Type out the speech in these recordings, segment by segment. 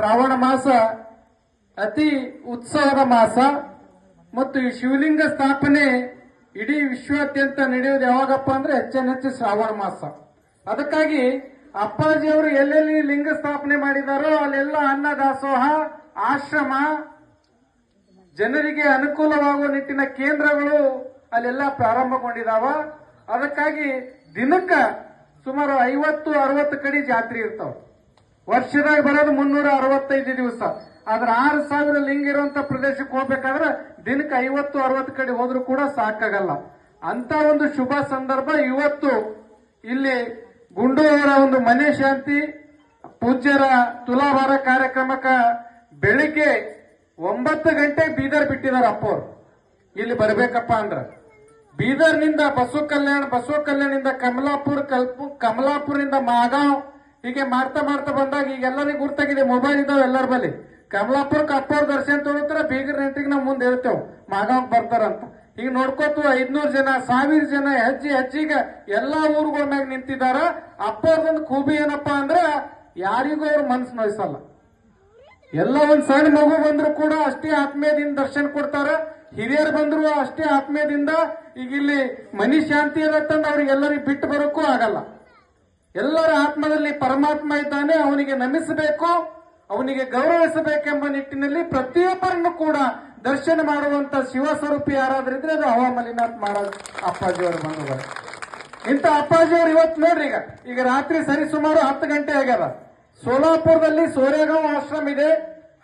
ಶ್ರಾವಣ ಮಾಸ ಅತಿ ಉತ್ಸವದ ಮಾಸ ಮತ್ತು ಈ ಶಿವಲಿಂಗ ಸ್ಥಾಪನೆ ಇಡೀ ವಿಶ್ವಾದ್ಯಂತ ನಡೆಯೋದು ಯಾವಾಗಪ್ಪ ಅಂದ್ರೆ ಹೆಚ್ಚು ಶ್ರಾವಣ ಮಾಸ. ಅದಕ್ಕಾಗಿ ಅಪ್ಪಾಜಿಯವರು ಎಲ್ಲೆಲ್ಲಿ ಲಿಂಗ ಸ್ಥಾಪನೆ ಮಾಡಿದಾರೋ ಅಲ್ಲೆಲ್ಲ ಅನ್ನ, ದಾಸೋಹ, ಆಶ್ರಮ, ಜನರಿಗೆ ಅನುಕೂಲವಾಗುವ ನಿಟ್ಟಿನ ಕೇಂದ್ರಗಳು ಅಲ್ಲೆಲ್ಲ ಪ್ರಾರಂಭಗೊಂಡಿದಾವ. ಅದಕ್ಕಾಗಿ ದಿನಕ್ಕ ಸುಮಾರು ಐವತ್ತು, ಅರವತ್ತು ಕಡೆ ಜಾತ್ರೆ ಇರ್ತಾವ. ವರ್ಷದಾಗ ಬರೋದು ಮುನ್ನೂರ ಅರವತ್ತೈದು ದಿವಸ. ಆದ್ರೆ ಆರು ಸಾವಿರ ಲಿಂಗ ಇರುವಂತ ಪ್ರದೇಶಕ್ಕೆ ಹೋಗ್ಬೇಕಾದ್ರೆ ದಿನಕ್ಕೆ ಐವತ್ತು, ಅರವತ್ತು ಕಡೆ ಹೋದ್ರೂ ಕೂಡ ಸಾಕಾಗಲ್ಲ. ಅಂತ ಒಂದು ಶುಭ ಸಂದರ್ಭ ಇವತ್ತು ಇಲ್ಲಿ ಗುಂಡೂರ ಒಂದು ಮನೆ ಶಾಂತಿ, ಪೂಜ್ಯರ ತುಲಾಭಾರ ಕಾರ್ಯಕ್ರಮಕ್ಕೆ ಬೆಳಿಗ್ಗೆ ಒಂಬತ್ತು ಗಂಟೆ ಬೀದರ್ ಬಿಟ್ಟಿದ್ದಾರೆ ಅಪ್ಪವ್ರು. ಇಲ್ಲಿ ಬರ್ಬೇಕಪ್ಪ ಅಂದ್ರ. ಬೀದರ್ನಿಂದ ಬಸವ ಕಲ್ಯಾಣ, ಬಸವ ಕಲ್ಯಾಣದಿಂದ ಕಮಲಾಪುರ ಕಲ್ಪು, ಕಮಲಾಪುರದಿಂದ ಮಾಗಾಂವ್ ಹೀಗೆ ಮಾಡ್ತಾ ಮಾಡ್ತಾ ಬಂದಾಗ ಈಗ ಎಲ್ಲರಿಗೂ ಗುರ್ತಾಗಿದೆ ಮೊಬೈಲ್ ಇದಾವೆ ಎಲ್ಲರ ಬಳಿ. ಕಮಲಾಪುರ್ ಕಪ್ಪೋರ್ ದರ್ಶನ ತೊಗೊಳ್ತಾರ ಬೀಗರ್ ನೆಂಟಿಗೆ ನಾವು ಮುಂದೆ ಹೇಳ್ತೇವೆ. ಮಾಗಾವ್ ಬರ್ತಾರಂತ. ಈಗ ನೋಡ್ಕೋತು ಐದ್ನೂರು ಜನ, ಸಾವಿರ ಜನ ಹೆಜ್ಜೆ ಹೆಜ್ಜಿಗೆ ಎಲ್ಲಾ ಊರುಗಳ ಮ್ಯಾಗ ನಿಂತಿದಾರ. ಅಪ್ಪವ್ರದೊಂದು ಖೂಬಿ ಏನಪ್ಪಾ ಅಂದ್ರ ಯಾರಿಗೂ ಅವ್ರ ಮನಸ್ಸು ನೋಯಿಸಲ್ಲ. ಎಲ್ಲ ಒಂದ್ ಸಣ್ಣ ಮಗು ಬಂದ್ರು ಕೂಡ ಅಷ್ಟೇ ಆತ್ಮೀಯದಿಂದ ದರ್ಶನ ಕೊಡ್ತಾರ. ಹಿರಿಯರು ಬಂದ್ರು ಅಷ್ಟೇ ಆತ್ಮೀಯದಿಂದ. ಈಗ ಇಲ್ಲಿ ಮನಿ ಶಾಂತಿ ಇರತ್ತಂದ ಅವ್ರಿಗೆಲ್ಲರಿಗೂ ಬಿಟ್ಟು ಬರೋಕ್ಕೂ ಆಗಲ್ಲ. ಎಲ್ಲರ ಆತ್ಮದಲ್ಲಿ ಪರಮಾತ್ಮ ಇದ್ದಾನೆ, ಅವನಿಗೆ ನಮಿಸಬೇಕು, ಅವನಿಗೆ ಗೌರವಿಸಬೇಕೆಂಬ ನಿಟ್ಟಿನಲ್ಲಿ ಪ್ರತಿಯೊಬ್ಬರನ್ನು ಕೂಡ ದರ್ಶನ ಮಾಡುವಂತ ಶಿವ ಸ್ವರೂಪಿ ಯಾರಾದ್ರಿದ್ರೆ ಅದು ಹವಾ ಮಲ್ಲಿನಾಥ್ ಮಹಾರಾಜ್ ಅಪ್ಪಾಜಿಯವರು ಬಂಧುಗಳು. ಇಂಥ ಅಪ್ಪಾಜಿಯವರು ಇವತ್ತು ನೋಡ್ರಿ ಈಗ ಈಗ ರಾತ್ರಿ ಸರಿ ಸುಮಾರು ಹತ್ತು ಗಂಟೆ ಆಗ್ಯದ. ಸೋಲಾಪುರದಲ್ಲಿ ಸೋರೆಗಾಂವ್ ಆಶ್ರಮ ಇದೆ,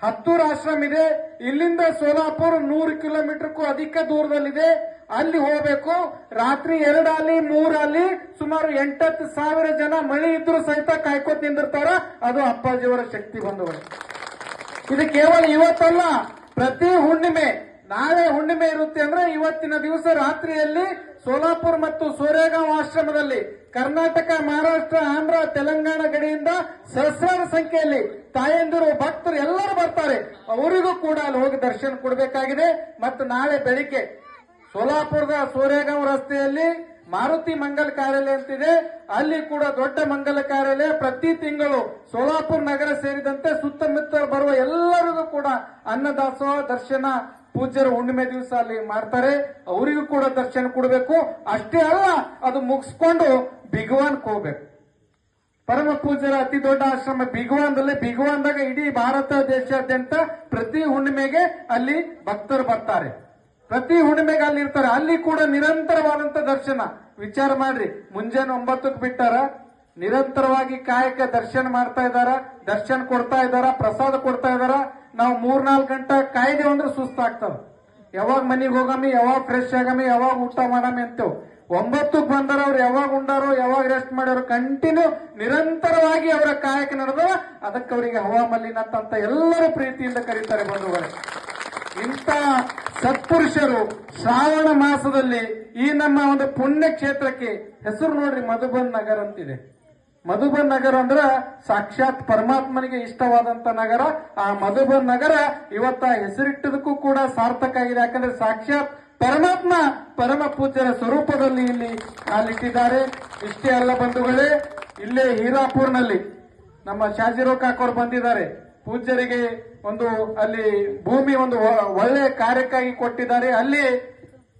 ಹತ್ತೂರ್ ಆಶ್ರಮ ಇದೆ ಇಲ್ಲಿಂದ ಸೋಲಾಪುರ್ ನೂರು ಕಿಲೋಮೀಟರ್ಗೂ ಅಧಿಕ ದೂರದಲ್ಲಿದೆ. ಅಲ್ಲಿ ಹೋಗಬೇಕು. ರಾತ್ರಿ ಎರಡಲ್ಲಿ, ಮೂರಲ್ಲಿ ಸುಮಾರು ಎಂಟತ್ತು ಸಾವಿರ ಜನ ಮಳೆ ಇದ್ರೂ ಸಹಿತ ಕಾಯ್ಕೋತ ನಿಂದಿರ್ತಾರ. ಅದು ಅಪ್ಪಾಜಿಯವರ ಶಕ್ತಿ ಬಂದವರು ಇದು ಕೇವಲ ಇವತ್ತಲ್ಲ, ಪ್ರತಿ ಹುಣ್ಣಿಮೆ, ನಾಳೆ ಹುಣ್ಣಿಮೆ ಇರುತ್ತೆ ಅಂದ್ರೆ ಇವತ್ತಿನ ದಿವಸ ರಾತ್ರಿಯಲ್ಲಿ ಸೋಲಾಪುರ್ ಮತ್ತು ಸೋರೇಗಾಂವ್ ಆಶ್ರಮದಲ್ಲಿ ಕರ್ನಾಟಕ, ಮಹಾರಾಷ್ಟ್ರ, ಆಂಧ್ರ, ತೆಲಂಗಾಣ ಗಡಿಯಿಂದ ಸಹಸ್ರಾರು ಸಂಖ್ಯೆಯಲ್ಲಿ ತಾಯಂದಿರು, ಭಕ್ತರು ಎಲ್ಲರೂ ಬರ್ತಾರೆ. ಅವರಿಗೂ ಕೂಡ ಅಲ್ಲಿ ಹೋಗಿ ದರ್ಶನ ಕೊಡಬೇಕಾಗಿದೆ. ಮತ್ತು ನಾಳೆ ಬೆಳಿಗ್ಗೆ ಸೋಲಾಪುರದ ಸೂರ್ಯಗಾಂವ್ ರಸ್ತೆಯಲ್ಲಿ ಮಾರುತಿ ಮಂಗಲ ಕಾರ್ಯಾಲಯ ಅಂತಿದೆ. ಅಲ್ಲಿ ಕೂಡ ದೊಡ್ಡ ಮಂಗಲ ಕಾರ್ಯಾಲಯ. ಪ್ರತಿ ತಿಂಗಳು ಸೋಲಾಪುರ ನಗರ ಸೇರಿದಂತೆ ಸುತ್ತಮುತ್ತ ಬರುವ ಎಲ್ಲರಿಗೂ ಕೂಡ ಅನ್ನದಾಸೋಹ, ದರ್ಶನ ಪೂಜ್ಯರು ಹುಣ್ಣಿಮೆ ದಿವಸ ಅಲ್ಲಿ ಮಾಡ್ತಾರೆ ಅವರಿಗೂ ಕೂಡ ದರ್ಶನ ಕೊಡಬೇಕು. ಅಷ್ಟೇ ಅಲ್ಲ, ಅದು ಮುಗಿಸ್ಕೊಂಡು ಬಿಗುವಾನ್ಕ್ ಹೋಗ್ಬೇಕು ಪರಮ ಪೂಜ್ಯರ ಅತಿ ದೊಡ್ಡ ಆಶ್ರಮ ಬಿಗುವಾನ್ದಲ್ಲಿ ಬಿಗುವಾನ್ದಾಗ ಇಡೀ ಭಾರತ ದೇಶಾದ್ಯಂತ ಪ್ರತಿ ಹುಣ್ಣಿಮೆಗೆ ಅಲ್ಲಿ ಭಕ್ತರು ಬರ್ತಾರೆ. ಪ್ರತಿ ಹುಣ್ಣಿಮೆಗೆ ಅಲ್ಲಿ ಇರ್ತಾರೆ. ಅಲ್ಲಿ ಕೂಡ ನಿರಂತರವಾದಂತ ದರ್ಶನ. ವಿಚಾರ ಮಾಡ್ರಿ, ಮುಂಜಾನೆ ಒಂಬತ್ತಕ್ಕೆ ಬಿಟ್ಟಾರ? ನಿರಂತರವಾಗಿ ಕಾಯಕ ದರ್ಶನ ಮಾಡ್ತಾ ಇದ್ದಾರ? ದರ್ಶನ ಕೊಡ್ತಾ ಇದ್ದಾರ? ಪ್ರಸಾದ ಕೊಡ್ತಾ ಇದಾರ ನಾವು ಮೂರ್ನಾಲ್ಕು ಗಂಟೆ ಕಾಯ್ದೇವು ಅಂದ್ರೆ ಸುಸ್ತಾಗ್ತದ ಯಾವಾಗ ಮನೆಗೆ ಹೋಗಮಿ ಯಾವಾಗ ಫ್ರೆಶ್ ಆಗಮಿ ಯಾವಾಗ ಊಟ ಮಾಡಮಿ ಅಂತೇವ್. ಒಂಬತ್ತಕ್ಕೆ ಬಂದಾರ ಅವ್ರು ಯಾವಾಗ ಉಂಡಾರೋ, ಯಾವಾಗ ರೆಸ್ಟ್ ಮಾಡ್ಯಾರೋ ಕಂಟಿನ್ಯೂ ನಿರಂತರವಾಗಿ ಅವರ ಕಾಯಕ ನಡೆದ ಅದಕ್ಕೆ ಅವರಿಗೆ ಹವಾ ಮಲ್ಲಿನಾಥ್ ಅಂತ ಎಲ್ಲರೂ ಪ್ರೀತಿಯಿಂದ ಕರೀತಾರೆ ಬಂಧುಗಳೇ. ಇಂಥ ಸತ್ಪುರುಷರು ಶ್ರಾವಣ ಮಾಸದಲ್ಲಿ ಈ ನಮ್ಮ ಒಂದು ಪುಣ್ಯ ಕ್ಷೇತ್ರಕ್ಕೆ ಹೆಸರು ನೋಡ್ರಿ ಮಧುಬನ್ ನಗರ ಅಂತಿದೆ. ಮಧುಬನ್ ನಗರ ಅಂದ್ರೆ ಸಾಕ್ಷಾತ್ ಪರಮಾತ್ಮನಿಗೆ ಇಷ್ಟವಾದಂತ ನಗರ. ಆ ಮಧುಬನ್ ನಗರ ಇವತ್ತ ಹೆಸರಿಟ್ಟದಕ್ಕೂ ಕೂಡ ಸಾರ್ಥಕ ಆಗಿದೆ. ಯಾಕಂದ್ರೆ ಸಾಕ್ಷಾತ್ ಪರಮಾತ್ಮ ಪರಮ ಪೂಜ್ಯರ ಸ್ವರೂಪದಲ್ಲಿ ಇಲ್ಲಿ ಕಾಲಿಟ್ಟಿದ್ದಾರೆ. ಇಷ್ಟೇ ಅಲ್ಲ ಬಂಧುಗಳೇ, ಇಲ್ಲೇ ಹೀರಾಪುರ್ನಲ್ಲಿ ನಮ್ಮ ಶಾಜಿರೋ ಕಾಕೋರ್ ಬಂದಿದ್ದಾರೆ. ಪೂಜ್ಯರಿಗೆ ಒಂದು ಅಲ್ಲಿ ಭೂಮಿ ಒಂದು ಒಳ್ಳೆಯ ಒಳ್ಳೆ ಕಾರ್ಯಕ್ಕಾಗಿ ಕೊಟ್ಟಿದ್ದಾರೆ. ಅಲ್ಲಿ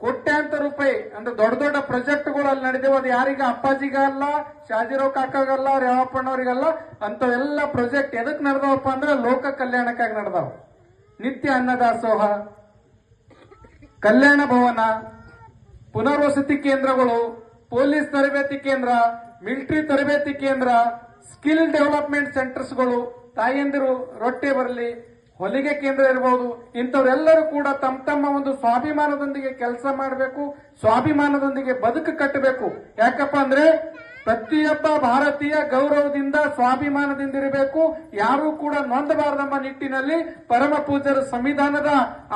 ಕೋಟ್ಯಾಂತರ ರೂಪಾಯಿ ಅಂದ್ರೆ ದೊಡ್ಡ ದೊಡ್ಡ ಪ್ರಾಜೆಕ್ಟ್ಗಳು ಅಲ್ಲಿ ನಡೆದೇವು. ಅದು ಯಾರಿಗ ಅಪ್ಪಾಜಿಗಲ್ಲ ಶಾಜಿರೋ ಕಾಕಾಗಲ್ಲ ರೇವಪ್ಪಣ್ಣವ್ರಿಗಲ್ಲ ಅಂತವೆಲ್ಲ ಪ್ರಾಜೆಕ್ಟ್ ಎದಕ್ ನಡೆದವಪ್ಪ ಅಂದ್ರೆ ಲೋಕ ಕಲ್ಯಾಣಕ್ಕಾಗಿ ನಡೆದವು. ನಿತ್ಯ ಅನ್ನದಾಸೋಹ, ಕಲ್ಯಾಣ ಭವನ, ಪುನರ್ವಸತಿ ಕೇಂದ್ರಗಳು, ಪೊಲೀಸ್ ತರಬೇತಿ ಕೇಂದ್ರ, ಮಿಲಿಟರಿ ತರಬೇತಿ ಕೇಂದ್ರ, ಸ್ಕಿಲ್ ಡೆವಲಪ್ಮೆಂಟ್ ಸೆಂಟರ್ಸ್ಗಳು, ತಾಯಂದಿರು ರೊಟ್ಟೆ ಬರಲಿ ಹೊಲಿಗೆ ಕೇಂದ್ರ ಇರಬಹುದು ಇಂಥವರೆಲ್ಲರೂ ಕೂಡ ತಮ್ಮ ತಮ್ಮ ಒಂದು ಸ್ವಾಭಿಮಾನದೊಂದಿಗೆ ಕೆಲಸ ಮಾಡಬೇಕು, ಸ್ವಾಭಿಮಾನದೊಂದಿಗೆ ಬದುಕು ಕಟ್ಟಬೇಕು. ಯಾಕಪ್ಪ ಅಂದ್ರೆ ಪ್ರತಿಯೊಬ್ಬ ಭಾರತೀಯ ಗೌರವದಿಂದ ಸ್ವಾಭಿಮಾನದಿಂದ ಇರಬೇಕು ಯಾರೂ ಕೂಡ ನೊಂದಬಾರದೆಂಬ ನಿಟ್ಟಿನಲ್ಲಿ ಪರಮ ಪೂಜ್ಯರ ಸಂವಿಧಾನದ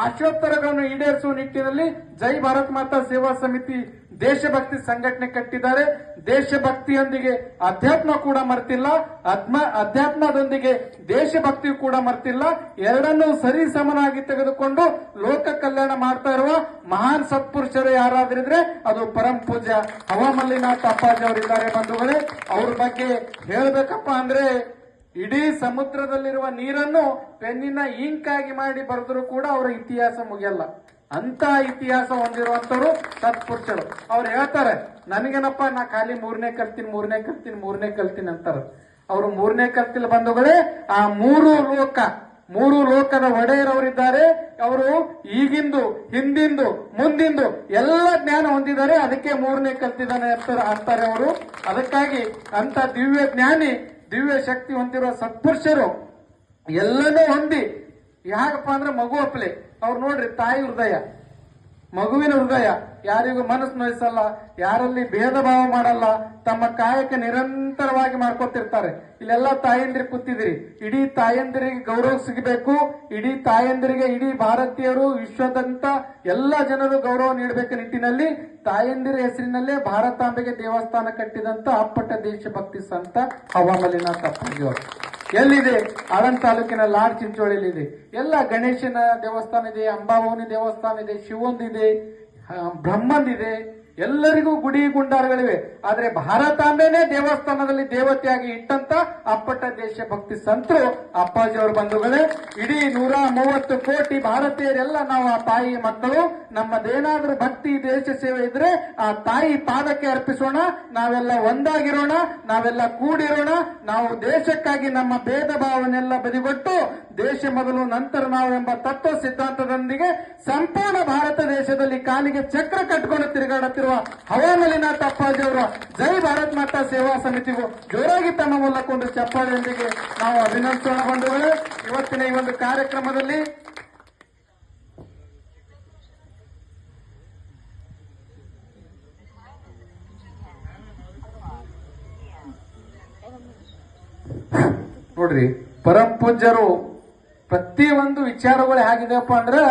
ಆಶೋತ್ತರಗಳನ್ನು ಈಡೇರಿಸುವ ನಿಟ್ಟಿನಲ್ಲಿ ಜೈ ಭಾರತ್ ಮಾತಾ ಸೇವಾ ಸಮಿತಿ ದೇಶಭಕ್ತಿ ಸಂಘಟನೆ ಕಟ್ಟಿದ್ದಾರೆ. ದೇಶಭಕ್ತಿಯೊಂದಿಗೆ ಅಧ್ಯಾತ್ಮ ಕೂಡ ಮರ್ತಿಲ್ಲ. ಅದ್ಮ ಅಧ್ಯಾತ್ಮದೊಂದಿಗೆ ದೇಶಭಕ್ತಿ ಕೂಡ ಮರ್ತಿಲ್ಲ. ಎರಡನ್ನೂ ಸರಿ ಸಮನಾಗಿ ತೆಗೆದುಕೊಂಡು ಲೋಕ ಕಲ್ಯಾಣ ಮಾಡ್ತಾ ಇರುವ ಮಹಾನ್ ಸತ್ಪುರುಷರು ಯಾರಾದ್ರಿದ್ರೆ ಅದು ಪರಂ ಪೂಜ್ಯ ಹವಾಮಲ್ಲಿನಾಥ್ ಅಪ್ಪಾಜಿ ಅವರಿದ್ದಾರೆ ಬಂಧುಗಳೇ. ಅವ್ರ ಬಗ್ಗೆ ಹೇಳ್ಬೇಕಪ್ಪ ಅಂದ್ರೆ ಇಡೀ ಸಮುದ್ರದಲ್ಲಿರುವ ನೀರನ್ನು ಪೆನ್ನಿನ ಇಂಕ್ ಆಗಿ ಮಾಡಿ ಬರೆದರೂ ಕೂಡ ಅವರ ಇತಿಹಾಸ ಮುಗಿಯಲ್ಲ. ಅಂತ ಇತಿಹಾಸ ಹೊಂದಿರುವಂತವ್ರು ಸತ್ಪುರುಷರು. ಅವ್ರು ಹೇಳ್ತಾರೆ, ನನಗೇನಪ್ಪ, ನಾ ಖಾಲಿ ಮೂರನೇ ಕಲ್ತೀನಿ ಮೂರನೇ ಕಲ್ತೀನಿ ಮೂರನೇ ಕಲ್ತೀನಿ ಅಂತಾರೆ. ಅವರು ಮೂರನೇ ಕಲ್ತಿಲ್ ಬಂಧುಗಳೇ, ಆ ಮೂರು ಲೋಕ, ಮೂರು ಲೋಕದ ಒಡೆಯರವರಿದ್ದಾರೆ. ಅವರು ಈಗಿಂದು, ಹಿಂದಿಂದು, ಮುಂದಿಂದು ಎಲ್ಲ ಜ್ಞಾನ ಹೊಂದಿದ್ದಾರೆ. ಅದಕ್ಕೆ ಮೂರನೇ ಕಲ್ತಿದ್ದಾನೆ ಅಂತಾರೆ ಅಂತಾರೆ ಅವರು. ಅದಕ್ಕಾಗಿ ಅಂತ ದಿವ್ಯ ಜ್ಞಾನಿ, ದಿವ್ಯ ಶಕ್ತಿ ಹೊಂದಿರುವ ಸತ್ಪುರುಷರು ಎಲ್ಲನೂ ಹೊಂದಿ ಯಾಕಪ್ಪ ಅಂದ್ರೆ ಮಗು ಅಪ್ಲೆ ಅವ್ರು ನೋಡ್ರಿ, ತಾಯಿ ಹೃದಯ. ಮಗುವಿನ ಹೃದಯ. ಯಾರಿಗೂ ಮನಸ್ಸು ನೋಯಿಸಲ್ಲ, ಯಾರಲ್ಲಿ ಭೇದ ಭಾವ ಮಾಡಲ್ಲ, ತಮ್ಮ ಕಾಯಕ ನಿರಂತರವಾಗಿ ಮಾಡ್ಕೊತಿರ್ತಾರೆ. ಇಲ್ಲೆಲ್ಲ ತಾಯಂದಿರು ಕೂತಿದಿರಿ ಇಡೀ ತಾಯಂದಿರಿಗೆ ಗೌರವ ಸಿಗಬೇಕು, ಇಡೀ ತಾಯಂದಿರಿಗೆ, ಇಡೀ ಭಾರತೀಯರು ವಿಶ್ವದಂತ ಎಲ್ಲ ಜನರು ಗೌರವ ನೀಡಬೇಕು ನಿಟ್ಟಿನಲ್ಲಿ, ತಾಯಂದಿರ ಹೆಸರಿನಲ್ಲೇ ಭಾರತಾಂಬೆಗೆ ದೇವಸ್ಥಾನ ಕಟ್ಟಿದಂತ ಅಪ್ಪಟ ದೇಶಭಕ್ತಿ ಸಂತ ಹವಾಮಲಿನಾಥ್ ಅಪ್ಪಾಜಿಯವರು ಎಲ್ಲಿದೆ? ಆಳಂದ ತಾಲೂಕಿನ ಲಾಡ್ ಚಿಂಚೋಳಿಲಿದೆ ಎಲ್ಲ ಗಣೇಶನ ದೇವಸ್ಥಾನ ಇದೆ ಅಂಬಾಭವನಿ ದೇವಸ್ಥಾನ ಇದೆ ಶಿವೊಂದಿದೆ ಬ್ರಹ್ಮಂದಿದೆ. ಎಲ್ಲರಿಗೂ ಗುಡಿ ಗುಂಡಾರಗಳಿವೆ. ಆದ್ರೆ ಭಾರತಾಂಬೆನೇ ದೇವಸ್ಥಾನದಲ್ಲಿ ದೇವತೆಯಾಗಿ ಇಟ್ಟಂತ ಅಪ್ಪಟ ದೇಶಭಕ್ತಿ ಸಂತರು ಅಪ್ಪಾಜಿ ಅಪ್ಪಾಜಿಯವರು ಬಂಧುಗಳೇ, ಇಡೀ ನೂರ ಮೂವತ್ತು ಕೋಟಿ ಭಾರತೀಯರೆಲ್ಲ ನಾವು ಆ ತಾಯಿ ಮಕ್ಕಳು, ನಮ್ಮದೇನಾದ್ರೂ ಭಕ್ತಿ ದೇಶ ಸೇವೆ ಇದ್ರೆ ಆ ತಾಯಿ ಪಾದಕ್ಕೆ ಅರ್ಪಿಸೋಣ, ನಾವೆಲ್ಲ ಒಂದಾಗಿರೋಣ, ನಾವೆಲ್ಲ ಕೂಡಿರೋಣ ನಾವು ದೇಶಕ್ಕಾಗಿ ನಮ್ಮ ಭೇದ ಭಾವನೆಲ್ಲ ಬದಿಗೊಟ್ಟು ದೇಶ ಮೊದಲು ನಂತರ ನಾವು ಎಂಬ ತತ್ವ ಸಿದ್ಧಾಂತದೊಂದಿಗೆ ಸಂಪೂರ್ಣ ಭಾರತ ದೇಶದಲ್ಲಿ ಕಾಲಿಗೆ ಚಕ್ರ ಕಟ್ಕೊಂಡು ತಿರುಗಾಡುತ್ತಿರುವ ಹವಾಮಲಿನಾಥ್ ಅಪ್ಪಾಜಿ ಅವರು ಜೈ ಭಾರತ್ ಮಾತಾ ಸೇವಾ ಸಮಿತಿಗೂ ಜೋರಾಗಿ ತಮ್ಮ ಮೂಲಕ ಒಂದು ಚಪ್ಪಾಳೆಯೊಂದಿಗೆ ನಾವು ಅಭಿನಂದಿಸೋಣ ಇವತ್ತಿನ ಈ ಒಂದು ಕಾರ್ಯಕ್ರಮದಲ್ಲಿ ನೋಡ್ರಿ ಪರಂ ಪೂಜ್ಯರು ಪ್ರತಿಯೊಂದು ವಿಚಾರಗಳು ಹೇಗಿದೆಯಪ್ಪ ಅಂದ್ರೆ,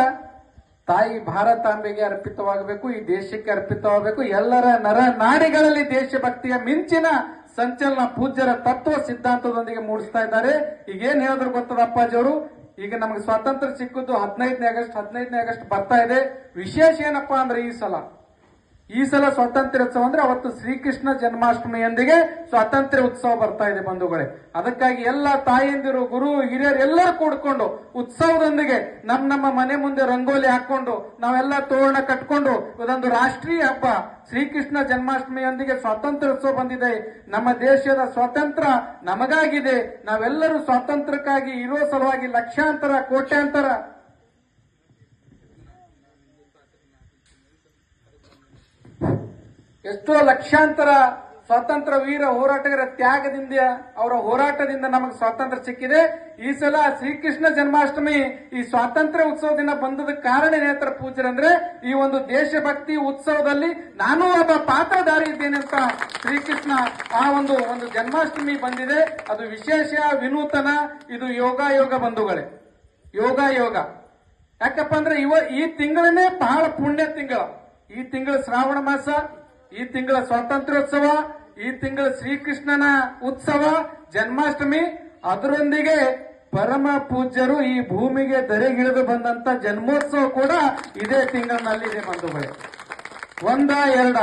ತಾಯಿ ಭಾರತಾಂಬೆಗೆ ಅರ್ಪಿತವಾಗಬೇಕು, ಈ ದೇಶಕ್ಕೆ ಅರ್ಪಿತವಾಗಬೇಕು, ಎಲ್ಲರ ನರ ನಾಡಿಗಳಲ್ಲಿ ದೇಶಭಕ್ತಿಯ ಮಿಂಚಿನ ಸಂಚಲನ ಪೂಜ್ಯರ ತತ್ವ ಸಿದ್ಧಾಂತದೊಂದಿಗೆ ಮೂಡಿಸ್ತಾ ಇದ್ದಾರೆ. ಈಗ ಏನ್ ಹೇಳಿದ್ರು ಗೊತ್ತದ ಅಪ್ಪಾಜಿಯವರು ಈಗ ನಮಗೆ ಸ್ವಾತಂತ್ರ್ಯ ಸಿಕ್ಕಿದ್ದು ಹದಿನೈದನೇ ಆಗಸ್ಟ್ ಹದಿನೈದನೇ ಆಗಸ್ಟ್ ಬರ್ತಾ ಇದೆ. ವಿಶೇಷ ಏನಪ್ಪಾ ಅಂದ್ರೆ ಈ ಸಲ? ಈ ಸಲ ಸ್ವಾತಂತ್ರ್ಯೋತ್ಸವ ಅಂದ್ರೆ ಅವತ್ತು ಶ್ರೀಕೃಷ್ಣ ಜನ್ಮಾಷ್ಟಮಿಯೊಂದಿಗೆ ಸ್ವಾತಂತ್ರ್ಯ ಉತ್ಸವ ಬರ್ತಾ ಇದೆ ಬಂಧುಗಳೇ. ಅದಕ್ಕಾಗಿ ಎಲ್ಲ ತಾಯಂದಿರು, ಗುರು, ಹಿರಿಯರು ಎಲ್ಲರೂ ಕೂಡ್ಕೊಂಡು ಉತ್ಸವದೊಂದಿಗೆ ನಮ್ಮ ನಮ್ಮ ಮನೆ ಮುಂದೆ ರಂಗೋಲಿ ಹಾಕೊಂಡು ನಾವೆಲ್ಲ ತೋರಣ ಕಟ್ಕೊಂಡು ಇದೊಂದು ರಾಷ್ಟ್ರೀಯ ಹಬ್ಬ. ಶ್ರೀಕೃಷ್ಣ ಜನ್ಮಾಷ್ಟಮಿಯೊಂದಿಗೆ ಸ್ವಾತಂತ್ರ್ಯ ಉತ್ಸವ ಬಂದಿದೆ. ನಮ್ಮ ದೇಶದ ಸ್ವಾತಂತ್ರ್ಯ ನಮಗಾಗಿದೆ. ನಾವೆಲ್ಲರೂ ಸ್ವಾತಂತ್ರ್ಯಕ್ಕಾಗಿ ಇರೋ ಸಲುವಾಗಿ ಲಕ್ಷಾಂತರ, ಕೋಟ್ಯಾಂತರ ಎಷ್ಟೋ ಲಕ್ಷಾಂತರ ಸ್ವಾತಂತ್ರ್ಯ ವೀರ ಹೋರಾಟಗಾರ ತ್ಯಾಗದಿಂದ ಅವರ ಹೋರಾಟದಿಂದ ನಮಗೆ ಸ್ವಾತಂತ್ರ್ಯ ಸಿಕ್ಕಿದೆ. ಈ ಸಲ ಶ್ರೀಕೃಷ್ಣ ಜನ್ಮಾಷ್ಟಮಿ ಈ ಸ್ವಾತಂತ್ರ್ಯ ಉತ್ಸವ ದಿನ ಬಂದದ ಕಾರಣ ನೇತ್ರ ಪೂಜರಂದ್ರೆ ಈ ಒಂದು ದೇಶಭಕ್ತಿ ಉತ್ಸವದಲ್ಲಿ ನಾನು ಒಬ್ಬ ಪಾತ್ರಧಾರಿ ಇದ್ದೇನೆ ಅಂತ ಶ್ರೀಕೃಷ್ಣ ಆ ಒಂದು ಒಂದು ಜನ್ಮಾಷ್ಟಮಿ ಬಂದಿದೆ. ಅದು ವಿಶೇಷ, ವಿನೂತನ, ಇದು ಯೋಗ ಯೋಗ ಬಂಧುಗಳೇ. ಯೋಗ ಯೋಗ. ಯಾಕಪ್ಪ ಅಂದ್ರೆ ಇವ ಈ ತಿಂಗಳನ್ನೇ ಬಹಳ ಪುಣ್ಯ ತಿಂಗಳ. ಈ ತಿಂಗಳ ಶ್ರಾವಣ ಮಾಸ ಈ ತಿಂಗಳ ಸ್ವಾತಂತ್ರ್ಯೋತ್ಸವ, ಈ ತಿಂಗಳ ಶ್ರೀಕೃಷ್ಣನ ಉತ್ಸವ, ಜನ್ಮಾಷ್ಟಮಿ, ಅದರೊಂದಿಗೆ ಪರಮ ಪೂಜ್ಯರು ಈ ಭೂಮಿಗೆ ಧರೆಗಿಳಿದು ಬಂದಂತ ಜನ್ಮೋತ್ಸವ ಕೂಡ ಇದೇ ತಿಂಗಳಿನಲ್ಲಿದೆ ಬಂಧುಗಳೇ. ಒಂದ, ಎರಡ.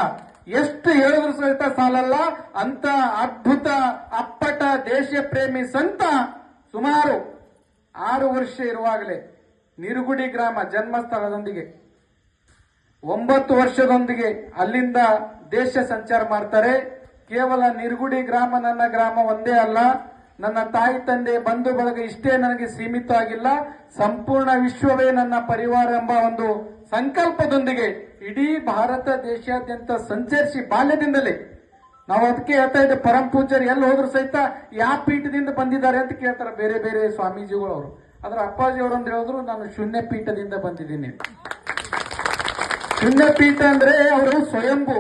ಎಷ್ಟು ಹೇಳಿದ್ರು ಸಹಿತ ಸಾಲಲ್ಲ, ಅಂತ ಅದ್ಭುತ, ಅಪ್ಪಟ ದೇಶ ಪ್ರೇಮಿ ಸಂತ ಸುಮಾರು ಆರು ವರ್ಷ ಇರುವಾಗಲೇ ನಿರುಗುಡಿ ಗ್ರಾಮ ಜನ್ಮಸ್ಥಳದೊಂದಿಗೆ ಒಂಬತ್ತು ವರ್ಷದೊಂದಿಗೆ ಅಲ್ಲಿಂದ ದೇಶ ಸಂಚಾರ ಮಾಡ್ತಾರೆ. ಕೇವಲ ನಿರ್ಗುಡಿ ಗ್ರಾಮ ನನ್ನ ಗ್ರಾಮ ಒಂದೇ ಅಲ್ಲ. ನನ್ನ ತಾಯಿ ತಂದೆ ಬಂಧು ಬಳಗ ಇಷ್ಟೇ ನನಗೆ ಸೀಮಿತ ಆಗಿಲ್ಲ ಸಂಪೂರ್ಣ ವಿಶ್ವವೇ ನನ್ನ ಪರಿವಾರ ಎಂಬ ಒಂದು ಸಂಕಲ್ಪದೊಂದಿಗೆ ಇಡೀ ಭಾರತ ದೇಶಾದ್ಯಂತ ಸಂಚರಿಸಿ ಬಾಲ್ಯದಿಂದಲೇ. ನಾವು ಅದಕ್ಕೆ ಹೇಳ್ತಾ ಇದ್ದೆ ಪರಂ ಪೂಜ್ಯರು ಎಲ್ಲಿ ಹೋದ್ರು ಸಹಿತ ಯಾವ ಪೀಠದಿಂದ ಬಂದಿದ್ದಾರೆ ಅಂತ ಕೇಳ್ತಾರೆ. ಬೇರೆ ಬೇರೆ ಸ್ವಾಮೀಜಿಗಳು ಅವರು ಆದ್ರೆ ಅಪ್ಪಾಜಿ ಅವರು ಹೇಳಿದ್ರು, ನಾನು ಶೂನ್ಯ ಪೀಠದಿಂದ ಬಂದಿದ್ದೀನಿ ಶೂನ್ಯ ಪೀಠ ಅಂದ್ರೆ ಅವರು ಸ್ವಯಂಭು.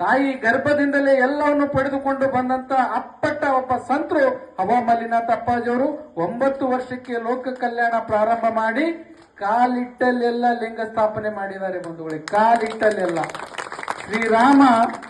ತಾಯಿ ಗರ್ಭದಿಂದಲೇ ಎಲ್ಲವನ್ನು ಪಡೆದುಕೊಂಡು ಬಂದಂತ ಅಪ್ಪಟ್ಟ ಒಬ್ಬ ಸಂತರು ಹವಾಮಲಿನಾಥ ಅಪ್ಪಾಜಿಯವರು ಒಂಬತ್ತು ವರ್ಷಕ್ಕೆ ಲೋಕ ಕಲ್ಯಾಣ ಪ್ರಾರಂಭ ಮಾಡಿ ಕಾಲಿಟ್ಟಲ್ಲೆಲ್ಲ ಲಿಂಗ ಸ್ಥಾಪನೆ ಮಾಡಿದ್ದಾರೆ ಬಂಧುಗಳಿಗೆ ಕಾಲಿಟ್ಟಲ್ಲೆಲ್ಲ. ಶ್ರೀರಾಮ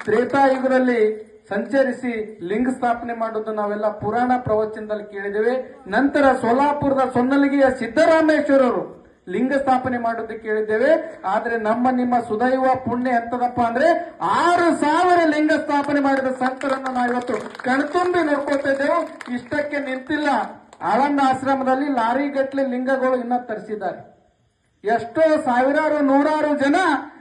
ತ್ರೇತಾಯುಗದಲ್ಲಿ ಸಂಚರಿಸಿ ಲಿಂಗ ಸ್ಥಾಪನೆ ಮಾಡೋದು ನಾವೆಲ್ಲ ಪುರಾಣ ಪ್ರವಚನದಲ್ಲಿ ಕೇಳಿದ್ದೇವೆ. ನಂತರ ಸೋಲಾಪುರದ ಸೊನ್ನಲಗಿಯ ಸಿದ್ದರಾಮೇಶ್ವರರು ಲಿಂಗ ಸ್ಥಾಪನೆ ಮಾಡೋದಕ್ಕೆ ಕೇಳಿದ್ದೇವೆ. ಆದ್ರೆ ನಮ್ಮ ನಿಮ್ಮ ಸುದೈವ ಪುಣ್ಯ ಎಂತದಪ್ಪ ಅಂದ್ರೆ ಆರು ಸಾವಿರ ಲಿಂಗ ಸ್ಥಾಪನೆ ಮಾಡಿದ ಸಂತರನ್ನು ನಾವಿವತ್ತು ಕಣ್ತುಂಬಿ ನೋಡ್ಕೊತಾ ಇದ್ದೇವೆ. ಇಷ್ಟಕ್ಕೆ ನಿಂತಿಲ್ಲ. ಆಳಂದ ಆಶ್ರಮದಲ್ಲಿ ಲಾರಿ ಗಟ್ಲೆ ಲಿಂಗಗಳು ಇನ್ನ ತರಿಸಿದ್ದಾರೆ. ಎಷ್ಟೋ ಸಾವಿರಾರು, ನೂರಾರು ಜನ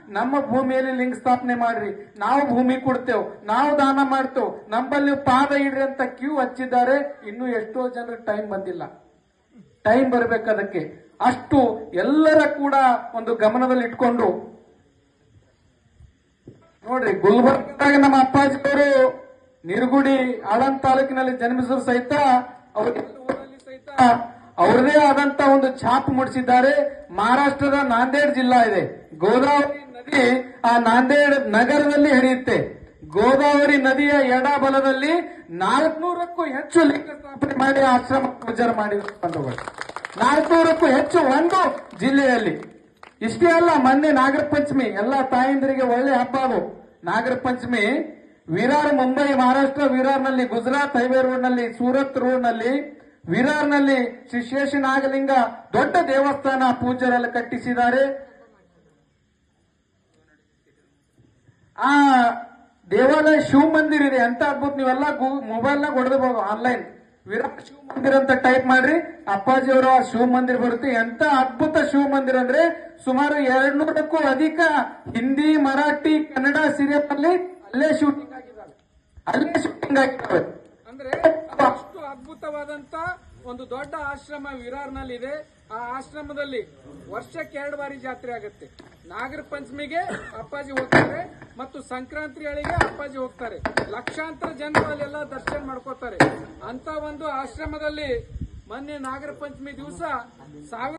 ನಮ್ಮ ಭೂಮಿಯಲ್ಲಿ ಲಿಂಗ ಸ್ಥಾಪನೆ ಮಾಡ್ರಿ. ನಾವು ಭೂಮಿ ಕೊಡ್ತೇವ್. ನಾವು ದಾನ ಮಾಡ್ತೇವ್. ನಮ್ಮಲ್ಲಿ ಪಾದ ಇಡ್ರಿ ಅಂತ ಕ್ಯೂ ಹಚ್ಚಿದ್ದಾರೆ. ಇನ್ನು ಎಷ್ಟೋ ಜನರು ಟೈಮ್ ಬಂದಿಲ್ಲ. ಟೈಮ್ ಬರಬೇಕು ಅದಕ್ಕೆ. ಅಷ್ಟು ಎಲ್ಲರ ಕೂಡ ಒಂದು ಗಮನದಲ್ಲಿ ಇಟ್ಕೊಂಡು. ನೋಡ್ರಿ ಗುಲ್ಬರ್ಗದಾಗ ನಮ್ಮ ಅಪ್ಪಾಜಿಯವರು ನಿರ್ಗುಡಿ ಆಳಂದ್ ತಾಲೂಕಿನಲ್ಲಿ ಜನ್ಮಿಸಿದ್ರು ಸಹಿತ ಊರಲ್ಲಿ ಸಹಿತ ಅವರದೇ ಆದಂತ ಒಂದು ಛಾಪು ಮೂಡಿಸಿದ್ದಾರೆ. ಮಹಾರಾಷ್ಟ್ರದ ನಾಂದೇಡ್ ಜಿಲ್ಲಾ ಇದೆ. ಗೋದಾವರಿ ನದಿ ಆ ನಾಂದೇಡ್ ನಗರದಲ್ಲಿ ಹರಿಯುತ್ತೆ. ಗೋದಾವರಿ ನದಿಯ ಎಡಬಲದಲ್ಲಿ ನಾಲ್ಕನೂರಕ್ಕೂ ಹೆಚ್ಚು ಲಿಂಗ ಸ್ಥಾಪನೆ ಮಾಡಿ ಆಶ್ರಮ ಪೂಜಾರ ಮಾಡಿದ ಬಂಧುಗಳು ನಾಲ್ಕನೂರಕ್ಕೂ ಹೆಚ್ಚು ಒಂದು ಜಿಲ್ಲೆಯಲ್ಲಿ. ಇಷ್ಟೇ ಅಲ್ಲ, ಮೊನ್ನೆ ನಾಗರ ಪಂಚಮಿ ಎಲ್ಲ ತಾಯಂದಿರಿಗೆ ಒಳ್ಳೆ ಹಬ್ಬ ಅದು ನಾಗರ ಪಂಚಮಿ ವಿರಾರ್, ಮುಂಬೈ, ಮಹಾರಾಷ್ಟ್ರ, ವಿರಾರ್ನಲ್ಲಿ ಗುಜರಾತ್ ಹೈವೇ ರೋಡ್ನಲ್ಲಿ ಸೂರತ್ ರೋಡ್ನಲ್ಲಿ, ವಿರಾರ್ನಲ್ಲಿ ಶ್ರೀ ಶೇಷನಾಗಲಿಂಗ ದೊಡ್ಡ ದೇವಸ್ಥಾನ ಪೂಜಾರಲ್ಲಿ ಕಟ್ಟಿಸಿದ್ದಾರೆ. ಆ ದೇವಾಲಯ ಶಿವ ಮಂದಿರ ಇದೆ. ಅಂತ ಅದ್ಭುತ, ನೀವೆಲ್ಲ ಮೊಬೈಲ್ ನಾಗ ಹೊಡೆದಬಹುದು ಆನ್ಲೈನ್ ವಿರಾಟ್ ಶಿವ ಮಂದಿರ ಅಂತ ಟೈಪ್ ಮಾಡ್ರಿ. ಅಪ್ಪಾಜಿ ಅವರ ಶಿವ ಬರುತ್ತೆ. ಎಂತ ಅದ್ಭುತ ಶಿವ ಅಂದ್ರೆ ಸುಮಾರು ಎರಡ್ ನೂರಕ್ಕೂ ಅಧಿಕ ಹಿಂದಿ, ಮರಾಠಿ, ಕನ್ನಡ ಸೀರಿಯಲ್ ಅಲ್ಲಿ ಅಲ್ಲೇ ಶೂಟಿಂಗ್ ಆಗಿದ್ದಾವೆ. ಅಲ್ಲೇ ಶೂಟಿಂಗ್ ಆಗಿದ್ದಾವೆ. ಅಂದ್ರೆ ಅಷ್ಟು ಅದ್ಭುತವಾದಂತ ಒಂದು ದೊಡ್ಡ ಆಶ್ರಮ ವಿರಾರ್ನಲ್ಲಿದೆ. ಆ ಆಶ್ರಮದಲ್ಲಿ ವರ್ಷಕ್ಕೆ ಎರಡು ಬಾರಿ ಜಾತ್ರೆ ಆಗುತ್ತೆ. ನಾಗರ ಪಂಚಮಿಗೆ ಅಪ್ಪಾಜಿ ಹೋಗ್ತಾರೆ ಮತ್ತು ಸಂಕ್ರಾಂತಿ ಅಳಿಗೆ ಅಪ್ಪಾಜಿ ಹೋಗ್ತಾರೆ. ಲಕ್ಷಾಂತರ ಜನರು ಅಲ್ಲೆಲ್ಲ ದರ್ಶನ ಮಾಡ್ಕೋತಾರೆ. ಅಂತ ಒಂದು ಆಶ್ರಮದಲ್ಲಿ ಮೊನ್ನೆ ನಾಗರ ಪಂಚಮಿ ದಿವಸ ಸಾವಿರ